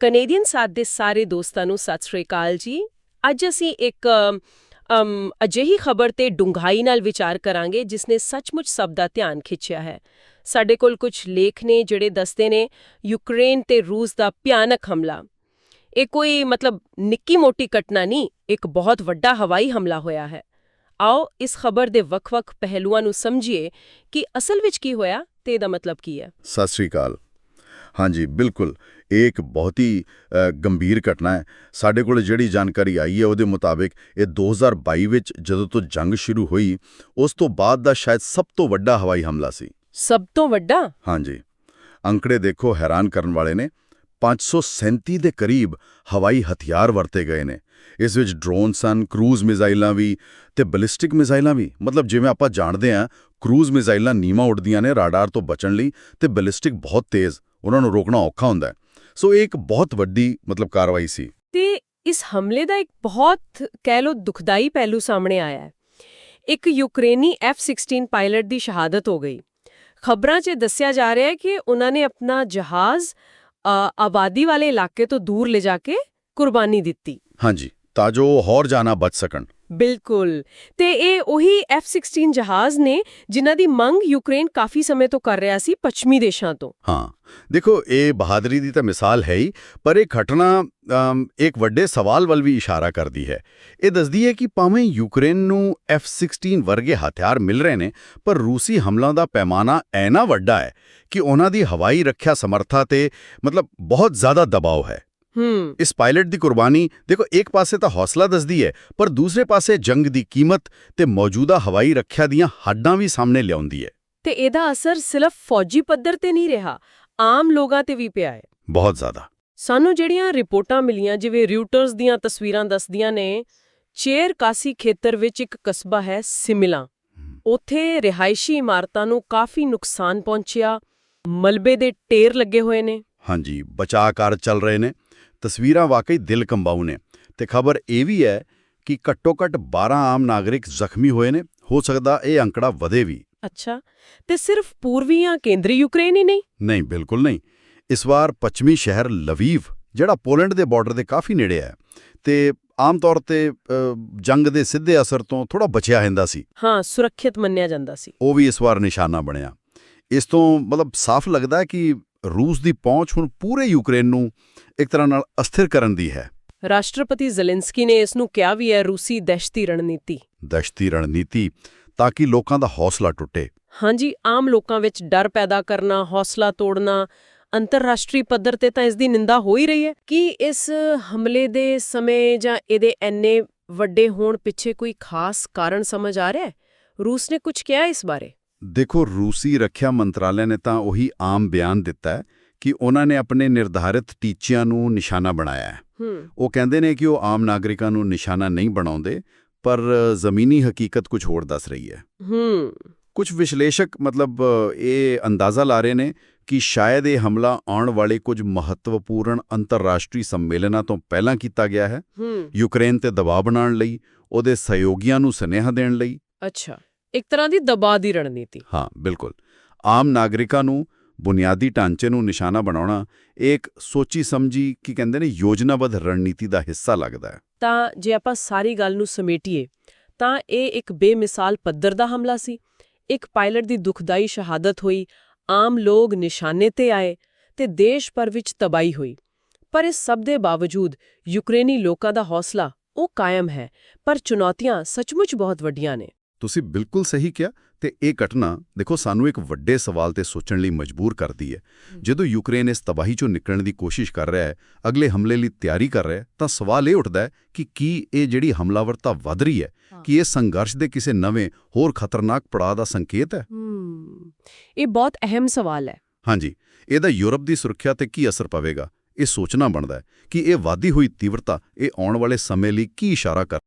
Canadian ਸਾਥ ਦੇ ਸਾਰੇ ਦੋਸਤਾਂ ਨੂੰ ਸਤਿ ਸ੍ਰੀ ਅਕਾਲ ਜੀ। ਅੱਜ ਅਸੀਂ ਇੱਕ ਅਮ, ਅਜਿਹੀ ਖਬਰ ਤੇ ਡੂੰਘਾਈ ਨਾਲ ਵਿਚਾਰ ਕਰਾਂਗੇ ਜਿਸ ਨੇ ਸੱਚਮੁੱਚ ਸਭ ਦਾ ਧਿਆਨ ਖਿੱਚਿਆ ਹੈ। ਸਾਡੇ ਕੋਲ ਕੁਝ ਲੇਖ ਨੇ ਜਿਹੜੇ ਦੱਸਦੇ ਨੇ ਯੂਕਰੇਨ ਤੇ ਰੂਸ ਦਾ ਭਿਆਨਕ ਹਮਲਾ। ਇਹ ਕੋਈ ਮਤਲਬ ਨਿੱਕੀ ਮੋਟੀ ਘਟਨਾ ਨਹੀਂ ਇੱਕ ਬਹੁਤ ਵੱਡਾ ਹਵਾਈ ਹਮਲਾ ਹੋਇਆ ਹੈ। ਆਓ ਇਸ ਖਬਰ ਦੇ ਵੱਖ-ਵੱਖ ਪਹਿਲੂਆਂ ਨੂੰ ਸਮਝੀਏ ਕਿ ਅਸਲ ਵਿੱਚ ਕੀ ਹੋਇਆ ਤੇ ਇਹਦਾ ਮਤਲਬ ਕੀ ਹੈ। ਸਤਿ ਸ੍ਰੀ ਅਕਾਲ। ਹਾਂਜੀ ਬਿਲਕੁਲ। ਇਹ ਇੱਕ ਬਹੁਤ ਹੀ ਗੰਭੀਰ ਘਟਨਾ ਹੈ। ਸਾਡੇ ਕੋਲ ਜਿਹੜੀ ਜਾਣਕਾਰੀ ਆਈ ਹੈ ਉਹਦੇ ਮੁਤਾਬਿਕ ਇਹ 2022 ਵਿੱਚ ਜਦੋਂ ਤੋਂ ਜੰਗ ਸ਼ੁਰੂ ਹੋਈ ਉਸ ਤੋਂ ਬਾਅਦ ਦਾ ਸ਼ਾਇਦ ਸਭ ਤੋਂ ਵੱਡਾ ਹਵਾਈ ਹਮਲਾ ਸੀ। ਸਭ ਤੋਂ ਵੱਡਾ? ਹਾਂਜੀ। ਅੰਕੜੇ ਦੇਖੋ ਹੈਰਾਨ ਕਰਨ ਵਾਲੇ ਨੇ 537 ਦੇ ਕਰੀਬ ਹਵਾਈ ਹਥਿਆਰ ਵਰਤੇ ਗਏ ਨੇ। ਇਸ ਵਿੱਚ ਡਰੋਨ ਸਨ ਕਰੂਜ਼ ਮਿਜ਼ਾਈਲਾਂ ਵੀ ਤੇ ਬਲਿਸਟਿਕ ਮਿਜ਼ਾਈਲਾਂ ਵੀ। ਮਤਲਬ ਜਿਵੇਂ ਆਪਾਂ ਜਾਣਦੇ ਹਾਂ ਕਰੂਜ਼ ਮਿਜ਼ਾਈਲਾਂ ਨੀਵਾਂ ਉੱਡਦੀਆਂ ਨੇ ਰਾਡਾਰ ਤੋਂ ਬਚਣ ਲਈ ਤੇ ਬਲਿਸਟਿਕ ਬਹੁਤ ਤੇਜ਼ ਉਹਨਾਂ ਨੂੰ ਰੋਕਣਾ ਔਖਾ ਹੁੰਦਾ ਹੈ। ਸੋ ਇਹ ਇੱਕ ਬਹੁਤ ਵੱਡੀ ਮਤਲਬ ਕਾਰਵਾਈ ਸੀ। ਤੇ ਇਸ ਹਮਲੇ ਦਾ ਇੱਕ ਬਹੁਤ ਕਹਿ ਲੋ ਦੁਖਦਾਈ ਪਹਿਲੂ ਸਾਹਮਣੇ ਆਇਆ ਹੈ। ਇੱਕ ਯੂਕਰੇਨੀ F-16 ਪਾਇਲਟ ਦੀ ਸ਼ਹਾਦਤ ਹੋ ਗਈ। ਖਬਰਾਂ 'ਚ ਦੱਸਿਆ ਜਾ ਰਿਹਾ ਹੈ ਕਿ ਉਹਨਾਂ ਨੇ ਆਪਣਾ ਜਹਾਜ਼ ਆਬਾਦੀ ਵਾਲੇ ਇਲਾਕੇ ਤੋਂ ਦੂਰ ਲਿਜਾ ਕੇ ਕੁਰਬਾਨੀ ਦਿੱਤੀ। ਹਾਂਜੀ ਤਾਂ ਜੋ ਹੋਰ ਜਾਨਾ ਬਚ ਸਕਣ। ਬਿਲਕੁਲ। ਤੇ ਇਹ ਉਹੀ F-16 ਜਹਾਜ਼ ਨੇ ਜਿਨ੍ਹਾਂ ਦੀ ਮੰਗ ਯੂਕਰੇਨ ਕਾਫੀ ਸਮੇਂ ਤੋਂ ਕਰ ਰਿਹਾ ਸੀ, ਪੱਛਮੀ ਦੇਸ਼ਾਂ ਤੋਂ। ਹਾਂ, ਦੇਖੋ, ਇਹ ਬਹਾਦਰੀ ਦੀ ਤਾਂ ਮਿਸਾਲ ਹੈ ਹੀ, ਪਰ ਇਹ ਘਟਨਾ ਇੱਕ ਵੱਡੇ ਸਵਾਲ ਵੱਲ ਵੀ ਇਸ਼ਾਰਾ ਕਰਦੀ ਹੈ। ਇਹ ਦੱਸਦੀ ਹੈ ਕਿ ਭਾਵੇਂ ਯੂਕਰੇਨ ਨੂੰ F-16 ਵਰਗੇ ਹਥਿਆਰ ਮਿਲ ਰਹੇ ਨੇ, ਪਰ ਰੂਸੀ ਹਮਲਾਂ ਦਾ ਪੈਮਾਨਾ ਐਨਾ ਵੱਡਾ ਹੈ ਕਿ ਉਹਨਾਂ ਦੀ ਹਵਾਈ ਰੱਖਿਆ ਸਮਰੱਥਾ ਤੇ ਮਤਲਬ ਬਹੁਤ ਜ਼ਿਆਦਾ ਦਬਾਅ ਹੈ। ਹੂੰ ਇਸ ਪਾਇਲਟ ਦੀ ਕੁਰਬਾਨੀ ਦੇਖੋ ਇੱਕ ਪਾਸੇ ਤਾਂ ਹੌਸਲਾ ਦੱਸਦੀ ਹੈ ਪਰ ਦੂਸਰੇ ਪਾਸੇ ਜੰਗ ਦੀ ਕੀਮਤ ਤੇ ਮੌਜੂਦਾ ਹਵਾਈ ਰੱਖਿਆ ਦੀਆਂ ਹੱਡਾਂ ਵੀ ਸਾਹਮਣੇ ਲਿਆਉਂਦੀ ਹੈ ਤੇ ਇਹਦਾ ਅਸਰ ਸਿਰਫ ਫੌਜੀ ਪੱਧਰ ਤੇ ਨਹੀਂ ਰਿਹਾ ਆਮ ਲੋਕਾਂ ਤੇ ਵੀ ਪਿਆ ਹੈ ਬਹੁਤ ਜ਼ਿਆਦਾ ਸਾਨੂੰ ਜਿਹੜੀਆਂ ਰਿਪੋਰਟਾਂ ਮਿਲੀਆਂ ਜਿਵੇਂ ਰਿਊਟਰਸ ਦੀਆਂ ਤਸਵੀਰਾਂ ਦੱਸਦੀਆਂ ਨੇ ਚੇਰ ਕਾਸੀ ਖੇਤਰ ਵਿੱਚ ਇੱਕ ਕਸਬਾ ਹੈ ਸਿਮਲਾ ਉੱਥੇ ਰਿਹਾਇਸ਼ੀ ਇਮਾਰਤਾਂ ਨੂੰ ਕਾਫੀ ਨੁਕਸਾਨ ਪਹੁੰਚਿਆ ਮਲਬੇ ਦੇ ਢੇਰ ਲੱਗੇ ਹੋਏ ਨੇ ਹਾਂਜੀ ਬਚਾਅ ਕਾਰਜ ਚੱਲ ਰਹੇ ਨੇ ਤਸਵੀਰਾਂ ਵਾਕਈ ਦਿਲ ਕੰਬਾਊ ਨੇ ਤੇ ਖਬਰ ਇਹ ਵੀ ਹੈ ਕਿ ਘੱਟੋ-ਘੱਟ 12 ਆਮ ਨਾਗਰਿਕ ਜ਼ਖਮੀ ਹੋਏ ਨੇ ਹੋ ਸਕਦਾ ਇਹ ਅੰਕੜਾ ਵਧੇ ਵੀ। ਅੱਛਾ ਤੇ ਸਿਰਫ ਪੂਰਬੀ ਜਾਂ ਕੇਂਦਰੀ ਯੂਕਰੇਨ ਹੀ ਨਹੀਂ? ਨਹੀਂ ਬਿਲਕੁਲ ਨਹੀਂ। ਇਸ ਵਾਰ ਪੱਛਮੀ ਸ਼ਹਿਰ ਲਵੀਵ ਜਿਹੜਾ ਪੋਲੈਂਡ ਦੇ ਬਾਰਡਰ ਦੇ ਕਾਫੀ ਨੇੜੇ ਹੈ ਤੇ ਆਮ ਤੌਰ ਤੇ ਜੰਗ ਦੇ ਸਿੱਧੇ ਅਸਰ ਤੋਂ ਥੋੜਾ ਬਚਿਆ ਹੁੰਦਾ ਸੀ। ਹਾਂ ਸੁਰੱਖਿਅਤ ਮੰਨਿਆ ਜਾਂਦਾ ਸੀ। ਉਹ ਵੀ ਇਸ ਵਾਰ ਨਿਸ਼ਾਨਾ ਬਣਿਆ। ਇਸ ਤੋਂ ਮਤਲਬ ਸਾਫ਼ ਲੱਗਦਾ ਹੈ ਕਿ ਰੂਸ ਦੀ ਪਹੁੰਚ ਹੁਣ ਪੂਰੇ ਯੂਕਰੇਨ ਨੂੰ ਇੱਕ ਤਰ੍ਹਾਂ ਨਾਲ ਅਸਥਿਰ ਕਰਨ ਦੀ ਹੈ। ਰਾਸ਼ਟਰਪਤੀ ਜ਼ੈਲੈਂਸਕੀ ਨੇ ਇਸ ਨੂੰ ਕਿਹਾ ਵੀ ਹੈ ਰੂਸੀ ਦਹਿਸ਼ਤੀ ਰਣਨੀਤੀ। ਦਸ਼ਤੀ ਰਣਨੀਤੀ ਤਾਂ ਕਿ ਲੋਕਾਂ ਦਾ ਹੌਸਲਾ ਟੁੱਟੇ। ਹਾਂਜੀ ਆਮ ਲੋਕਾਂ ਵਿੱਚ ਡਰ ਪੈਦਾ ਕਰਨਾ ਹੌਸਲਾ ਤੋੜਨਾ ਅੰਤਰਰਾਸ਼ਟਰੀ ਪੱਧਰ ਤੇ ਤਾਂ ਇਸ ਦੀ ਨਿੰਦਾ ਹੋ ਹੀ ਰਹੀ ਹੈ। ਕਿ ਇਸ ਹਮਲੇ ਦੇ ਸਮੇਂ ਜਾਂ ਇਹਦੇ ਐਨੇ ਵੱਡੇ ਹੋਣ ਪਿੱਛੇ ਕੋਈ ਖਾਸ ਕਾਰਨ ਸਮਝ ਆ ਰਿਹਾ ਹੈ? ਰੂਸ ਨੇ ਕੁਝ ਕਿਹਾ ਇਸ ਬਾਰੇ? ਦੇਖੋ ਰੂਸੀ ਰੱਖਿਆ ਮੰਤਰਾਲੇ ਨੇ ਤਾਂ ਉਹੀ ਆਮ ਬਿਆਨ ਦਿੱਤਾ ਹੈ ਕਿ ਉਹਨਾਂ ਨੇ ਆਪਣੇ ਨਿਰਧਾਰਿਤ ਟੀਚਿਆਂ ਨੂੰ ਨਿਸ਼ਾਨਾ ਬਣਾਇਆ ਹੈ। ਉਹ ਕਹਿੰਦੇ ਨੇ ਕਿ ਉਹ ਆਮ ਨਾਗਰਿਕਾਂ ਨੂੰ ਨਿਸ਼ਾਨਾ ਨਹੀਂ ਬਣਾਉਂਦੇ ਪਰ ਜ਼ਮੀਨੀ ਹਕੀਕਤ ਕੁਝ ਹੋਰ ਦੱਸ ਰਹੀ ਹੈ। ਹੂੰ। ਕੁਝ ਵਿਸ਼ਲੇਸ਼ਕ ਮਤਲਬ ਇਹ ਅੰਦਾਜ਼ਾ ਲਾ ਰਹੇ ਨੇ ਕਿ ਸ਼ਾਇਦ ਇਹ ਹਮਲਾ ਆਉਣ ਵਾਲੇ ਕੁਝ ਮਹੱਤਵਪੂਰਨ ਅੰਤਰਰਾਸ਼ਟਰੀ ਸੰਮੇਲਨਾਂ ਤੋਂ ਪਹਿਲਾਂ ਕੀਤਾ ਗਿਆ ਹੈ। ਹੂੰ। ਯੂਕਰੇਨ ਤੇ ਦਬਾਅ ਬਣਾਉਣ ਲਈ ਉਹਦੇ ਸਹਿਯੋਗੀਆਂ ਨੂੰ ਸੁਨੇਹਾ ਦੇਣ ਲਈ। ਅੱਛਾ। ਇੱਕ ਤਰ੍ਹਾਂ ਦੀ ਦਬਾਅ ਦੀ ਰਣਨੀਤੀ। ਹਾਂ ਬਿਲਕੁਲ। ਆਮ ਨਾਗਰਿਕਾਂ ਨੂੰ ਬੁਨਿਆਦੀ ਢਾਂਚੇ ਨੂੰ ਨਿਸ਼ਾਨਾ ਬਣਾਉਣਾ ਇਹ ਇੱਕ ਸੋਚੀ ਸਮਝੀ ਕੀ ਕਹਿੰਦੇ ਨੇ ਯੋਜਨਾਬੱਧ ਰਣਨੀਤੀ ਦਾ ਹਿੱਸਾ ਲੱਗਦਾ ਹੈ। ਤਾਂ ਜੇ ਆਪਾਂ ਸਾਰੀ ਗੱਲ ਨੂੰ ਸਮੇਟੀਏ ਤਾਂ ਇਹ ਇੱਕ ਬੇਮਿਸਾਲ ਪੱਧਰ ਦਾ ਹਮਲਾ ਸੀ। ਇੱਕ ਪਾਇਲਟ ਦੀ ਦੁਖਦਾਈ ਸ਼ਹਾਦਤ ਹੋਈ ਆਮ ਲੋਕ ਨਿਸ਼ਾਨੇ ਤੇ ਆਏ ਤੇ ਦੇਸ਼ ਭਰ ਵਿੱਚ ਤਬਾਈ ਹੋਈ। ਪਰ ਇਸ ਸਭ ਦੇ ਬਾਵਜੂਦ ਯੂਕਰੇਨੀ ਲੋਕਾਂ ਦਾ ਹੌਸਲਾ ਉਹ ਕਾਇਮ ਹੈ ਪਰ ਚੁਣੌਤੀਆਂ ਸੱਚਮੁੱਚ ਬਹੁਤ ਵੱਡੀਆਂ ਨੇ। ਤੁਸੀਂ ਬਿਲਕੁਲ ਸਹੀ ਕਿਹਾ ਤੇ ਇਹ ਘਟਨਾ ਦੇਖੋ ਸਾਨੂੰ ਇੱਕ ਵੱਡੇ ਸਵਾਲ ਤੇ ਸੋਚਣ ਲਈ ਮਜਬੂਰ ਕਰਦੀ ਹੈ। ਜਦੋਂ ਯੂਕਰੇਨ ਇਸ ਤਬਾਹੀ ਚੋਂ ਨਿਕਲਣ ਦੀ ਕੋਸ਼ਿਸ਼ ਕਰ ਰਿਹਾ ਹੈ ਅਗਲੇ ਹਮਲੇ ਲਈ ਤਿਆਰੀ ਕਰ ਰਿਹਾ ਹੈ ਤਾਂ ਸਵਾਲ ਇਹ ਉੱਠਦਾ ਹੈ ਕਿ ਕੀ ਇਹ ਜਿਹੜੀ ਹਮਲਾਵਰਤਾ ਵੱਧ ਰਹੀ ਹੈ। ਕੀ ਇਹ ਸੰਘਰਸ਼ ਦੇ ਕਿਸੇ ਨਵੇਂ ਹੋਰ ਖਤਰਨਾਕ ਪੜਾਅ ਦਾ ਸੰਕੇਤ ਹੈ? ਹੂੰ ਇਹ ਬਹੁਤ ਅਹਿਮ ਸਵਾਲ ਹੈ। ਹਾਂਜੀ ਇਹਦਾ ਯੂਰਪ ਦੀ ਸੁਰੱਖਿਆ ਤੇ ਕੀ ਅਸਰ ਪਵੇਗਾ? ਇਹ ਸੋਚਣਾ ਬਣਦਾ ਹੈ ਕਿ ਇਹ ਵਾਧੀ ਹੋਈ ਤੀਵਰਤਾ ਇਹ ਆਉਣ ਵਾਲੇ ਸਮੇਂ ਲਈ ਕੀ ਇਸ਼ਾਰਾ ਕਰ